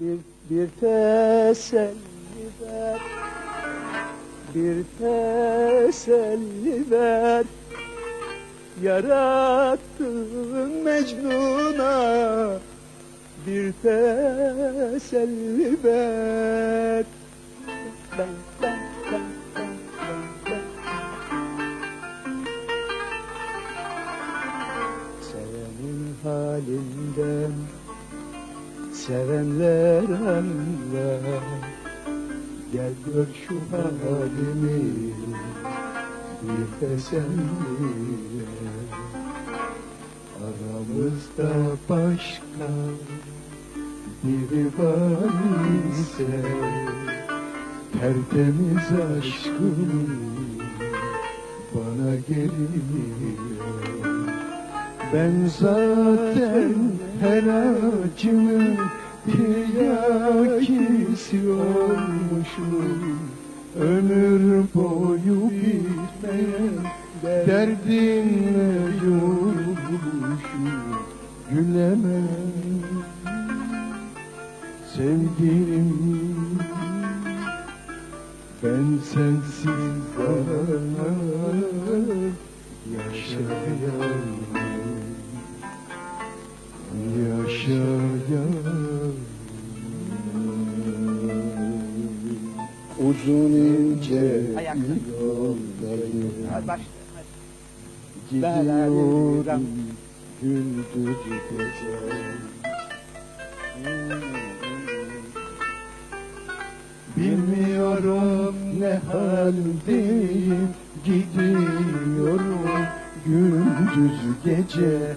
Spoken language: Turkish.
bir, bir teselli ver. Bir teselli ver. Yarattın Mecnun'a Bir teselli ver. Ben, ben, ben, halinden Sevenler anlar. Gel gör şu halimi Bir teselli. Aramızda başka Biri var ise Tertemiz aşkım Bana geliyor ben zaten her acımın tiryakisi olmuşum. Ömür boyu bitmeyen derdinle yorulmuşum Gülemem sevgilim. Ben sensiz yaşayamam Yaşayamam Uzun ince yoldayım. Gidiyorum gündüz gece. Bilmiyorum ne haldeyim. Gidiyorum gündüz gece